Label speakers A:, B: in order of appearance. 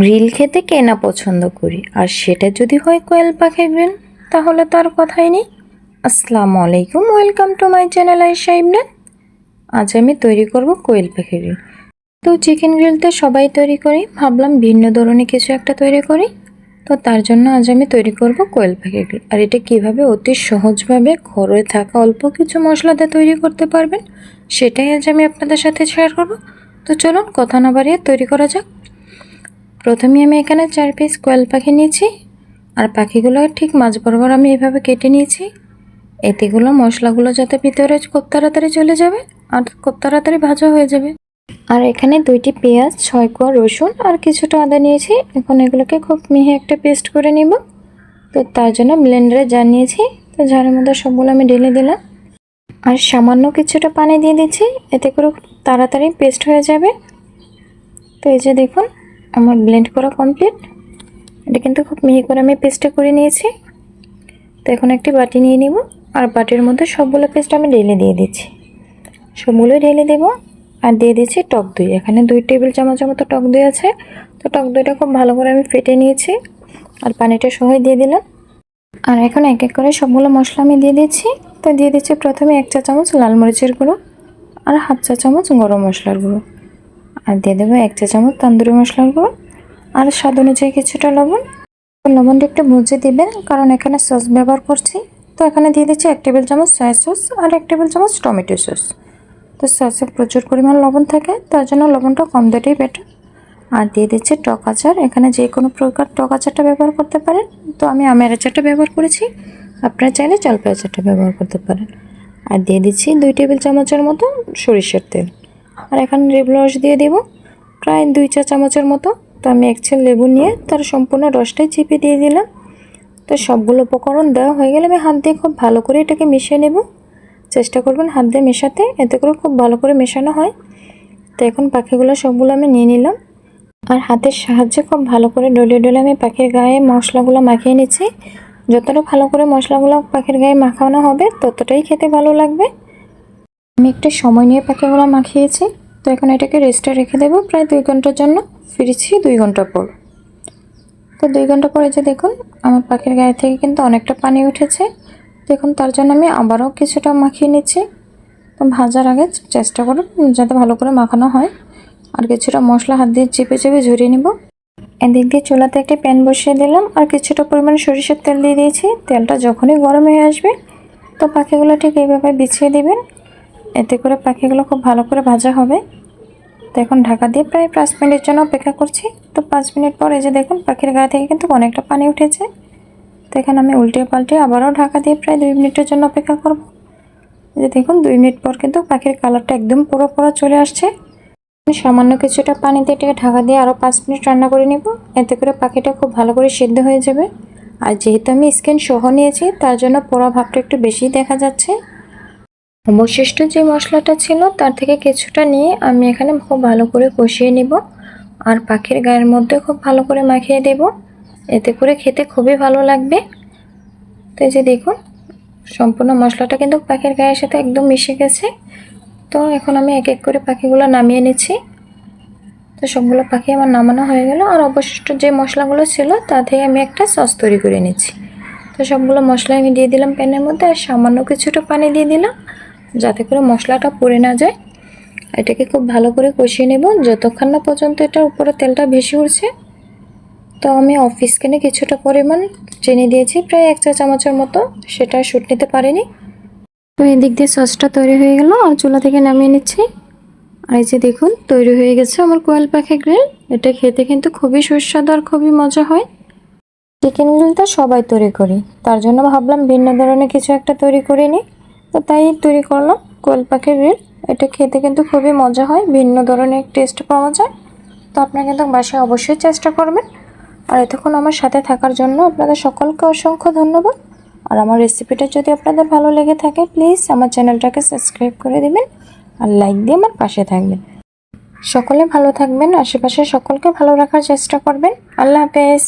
A: Grill খেতে কে না পছন্দ করি। আর সেটা যদি হয় কোয়েল পাখির গ্রিল তাহলে তো আর কথাই নেই। আসসালামু আলাইকুম, ওয়েলকাম টু মাই চ্যানেল আইসা ইমরান আজ আমি তৈরি করব কোয়েল পাখির গ্রিল তো চিকেন গ্রিল তো সবাই তৈরি করি। ভাবলাম ভিন্ন ধরনের কিছু একটা তৈরি করি। তো তার জন্য আজ আমি তৈরি করব কোয়েল পাখির গ্রিল আর এটা কীভাবে অতি সহজভাবে ঘরে থাকা অল্প কিছু মশলা দিয়ে তৈরি করতে পারবেন, সেটাই আজ আমি আপনাদের সাথে শেয়ার করব। তো চলুন, কথা না বাড়িয়ে তৈরি করা যাক। প্রথমে আমি এখানে চার পিস কোয়েল পাখি নিয়েছি, আর পাখিগুলো ঠিক মাঝ বরাবর আমি এভাবে কেটে নিয়েছি। এতেগুলো মশলাগুলো যাতে ভিতরে খুব তাড়াতাড়ি চলে যাবে, আর খুব তাড়াতাড়ি ভাজা হয়ে যাবে। আর এখানে দুইটি পেঁয়াজ, ছয় কোয়া রসুন, আর কিছুটা আদা নিয়েছি। এখন এগুলোকে খুব মিহি একটা পেস্ট করে নিব। তো তার জন্য ব্লেন্ডারে জার নিয়েছি। তো ঝাড়ের মধ্যে সবগুলো আমি ঢেলে দিলাম। আর সামান্য কিছুটা পানি দিয়ে দিচ্ছি, এতে করে তাড়াতাড়ি পেস্ট হয়ে যাবে। তো এই যে দেখুন আমার ব্লেন্ড করা কমপ্লিট এটা কিন্তু খুব মিহি করে আমি পেস্টটা করে নিয়েছি। তো এখন একটি বাটি নিয়ে নিব। আর বাটির মধ্যে সবগুলো পেস্ট আমি ঢেলে দিয়ে দিচ্ছি। সবগুলোই ঢেলে দেব। আর দিয়ে দিচ্ছি টক দই। এখানে দুই টেবিল চামচের মতো টক দই আছে। তো টক দইটা খুব ভালো করে আমি ফেটে নিয়েছি। আর পানিটা সহই দিয়ে দিলাম। আর এখন এক এক করে সবগুলো মশলা আমি দিয়ে দিচ্ছি। তো দিয়ে দিচ্ছি প্রথমে এক চা চামচ লাল মরিচের গুঁড়ো। আর হাফ চা চামচ গরম মশলার গুঁড়ো। আর দিয়ে দেবো এক চা চামচ তন্দুরি মশলার গুঁড়ো আর স্বাদ অনুযায়ী কিছুটা লবণ। লবণটা একটু বুঝে দিবেন, কারণ এখানে সস ব্যবহার করছি। তো এখানে দিয়ে দিচ্ছি এক টেবিল চামচ সয়া সস আর এক টেবিল চামচ টমেটো সস তো সসে প্রচুর পরিমাণ লবণ থাকে, তার জন্য লবণটা কম দেওয়াটাই বেটার আর দিয়ে দিচ্ছি টক আচার, এখানে যে কোনো প্রকার টক আচারটা ব্যবহার করতে পারেন। তো আমি আমের আচারটা ব্যবহার করেছি, আপনারা চাইলে জলপাই আচারটা ব্যবহার করতে পারেন। আর দিয়ে দিচ্ছি দুই টেবিল চামচের মতো সরিষার তেল। আর এখানে লেবু রস দিয়ে দেব। প্রায় দুই চা চামচের মতো। তো আমি এক ছেলে লেবু নিয়ে তার সম্পূর্ণ রসটাই চিপে দিয়ে দিলাম। তো সবগুলো উপকরণ দেওয়া হয়ে গেলে আমি হাত দিয়ে খুব ভালো করে এটাকে মিশিয়ে নেব। চেষ্টা করবেন হাত দিয়ে মেশাতে। এতে করে খুব ভালো করে মেশানো হয়। তো এখন পাখিগুলো সবগুলো আমি নিয়ে নিলাম। আর হাতের সাহায্যে খুব ভালো করে ডলে ডলে আমি পাখির গায়ে মশলাগুলো মাখিয়ে নিচ্ছি। যতটা ভালো করে মশলাগুলো পাখির গায়ে মাখানো হবে, ততটাই খেতে ভালো লাগবে। আমি একটু সময় নিয়ে পাখিগুলো মাখিয়েছি, তো এখন এটাকে রেস্টে রেখে দেবো প্রায় দুই ঘণ্টার জন্য। ফিরেছি দুই ঘণ্টা পর। তো দুই ঘণ্টা পরে যে দেখুন, আমার পাখির গায়ে থেকে কিন্তু অনেকটা পানি উঠেছে। দেখুন, তার জন্য আমি আবারও কিছুটা মাখিয়ে নিচ্ছি। তো ভাজার আগে চেষ্টা করুন যাতে ভালো করে মাখানো হয়। আর কিছুটা মশলা হাত দিয়ে চেপে চেপে ঝরিয়ে নিব। এদিক দিয়ে চুলাতে একটি প্যান বসিয়ে দিলাম আর কিছুটা পরিমাণে সরিষার তেল দিয়ে দিয়েছি। তেলটা যখনই গরম হয়ে আসবে, তো পাখিগুলো ঠিক এইভাবে বিছিয়ে দিবেন। এতে করে পাখিগুলো খুব ভালো করে ভাজা হবে। তো এখন ঢাকা দিয়ে প্রায় পাঁচ মিনিটের জন্য অপেক্ষা করছি। তো পাঁচ মিনিট পর এই যে দেখুন, পাখির গায়ে থেকে কিন্তু অনেকটা পানি উঠেছে। তো এখানে আমি উল্টে পাল্টে আবারও ঢাকা দিয়ে প্রায় দুই মিনিটের জন্য অপেক্ষা করব। যে দেখুন, দুই মিনিট পর কিন্তু পাখির কালারটা একদম পুরো পুরো চলে আসছে। আমি সামান্য কিছুটা পানি দিয়ে এটাকে ঢাকা দিয়ে আরও পাঁচ মিনিট রান্না করে নেব। এতে করে পাখিটা খুব ভালো করে সিদ্ধ হয়ে যাবে। আর যেহেতু আমি স্কিন সহ নিয়েছি, তার জন্য পোড়া ভাবটা একটু বেশি দেখা যাচ্ছে। অবশিষ্ট যে মশলাটা ছিল, তার থেকে কিছুটা নিয়ে আমি এখানে খুব ভালো করে কষিয়ে নিব। আর পাখির গায়ের মধ্যে খুব ভালো করে মাখিয়ে দেব। এতে করে খেতে খুবই ভালো লাগবে। তো এই যে দেখুন, সম্পূর্ণ মশলাটা কিন্তু পাখির গায়ের সাথে একদম মিশে গেছে। তো এখন আমি এক এক করে পাখিগুলো নামিয়ে নিচ্ছি। তো সবগুলো পাখি আমার নামানো হয়ে গেল। আর অবশিষ্ট যে মশলাগুলো ছিল, তা থেকে আমি একটা সস তৈরি করে নিচ্ছি। তো সবগুলো মশলা আমি দিয়ে দিলাম প্যানের মধ্যে, আর সামান্য কিছুটা পানি দিয়ে দিলাম। যাতে করে মশলাটা পড়ে না যায়। এটাকে খুব ভালো করে কষিয়ে নেব। যতক্ষণ না পর্যন্ত এটার উপরে তেলটা ভেসে উঠছে, তো আমি অফিস কেনে কিছুটা পরিমাণ চিনি দিয়েছি, প্রায় এক চা চামচের মতো। সেটা শুট নিতে পারিনি। তো এদিক দিয়ে সসটা তৈরি হয়ে গেল। আর চুলা থেকে নামিয়ে নিচ্ছি। আর এই যে দেখুন, তৈরি হয়ে গেছে আমার কোয়েল পাখি গ্রিল। এটা খেতে কিন্তু খুবই সুস্বাদু আর খুবই মজা হয়। চিকেন গ্রিলটা সবাই তৈরি করি। তার জন্য ভাবলাম ভিন্ন ধরনের কিছু একটা তৈরি করে নিই। তো তাই তৈরি করলাম কোয়েল পাখির রিল। এটা খেতে কিন্তু খুবই মজা হয়, ভিন্ন ধরনের টেস্ট পাওয়া যায়। তো আপনারা কিন্তু বাসায় অবশ্যই চেষ্টা করবেন। আর এতক্ষণ আমার সাথে থাকার জন্য আপনাদের সকলকে অসংখ্য ধন্যবাদ। আর আমার রেসিপিটা যদি আপনাদের ভালো লেগে থাকে প্লিজ আমার চ্যানেলটাকে সাবস্ক্রাইব করে দেবেন আর লাইক দিয়ে আমার পাশে থাকবেন। সকলে ভালো থাকবেন, আশেপাশে সকলকে ভালো রাখার চেষ্টা করবেন। আল্লাহ হাফেজ।